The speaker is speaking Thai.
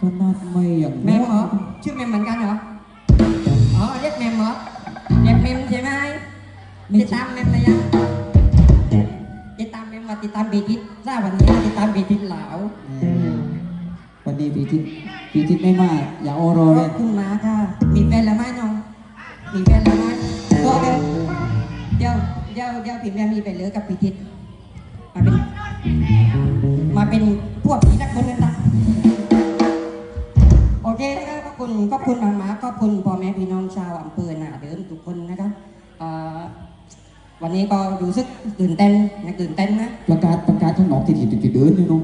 ขนาดไม่อย่างแมมเหรอชื่อแมมเหมือนกันเหรออ๋อเรียกแมมเหรอเรียกแมมใช่ไหมติดตามแมมเลยยังติดตามแมมมาติดตามบีทิศทราบวันนี้ติดตามบีทิศเหลาเออวันนี้พี่ทิศพี่ทิศไม่มาอย่าโอรอขเลอยบคุณมาค่ะมีแฟนแล้วไหมน้องมีแฟนแล้วไหมก็เดี๋ยวเดี๋ยวเดี๋ยวเดี๋ยวพี่แมมมีไปเหลือกับบีทิศมาเป็นมาเป็นพวกผีสักคนนึงนะ คุณพ่อแม่พี่น้องชาวอำเภอหนาเดิมทุกคนนะครับวันนี้ก็รู้สึกตื่นเต้นนะตื่นเต้นนะประกาศประกาศทั้งหนอกที่ที่จุดเดินเลยเนาะ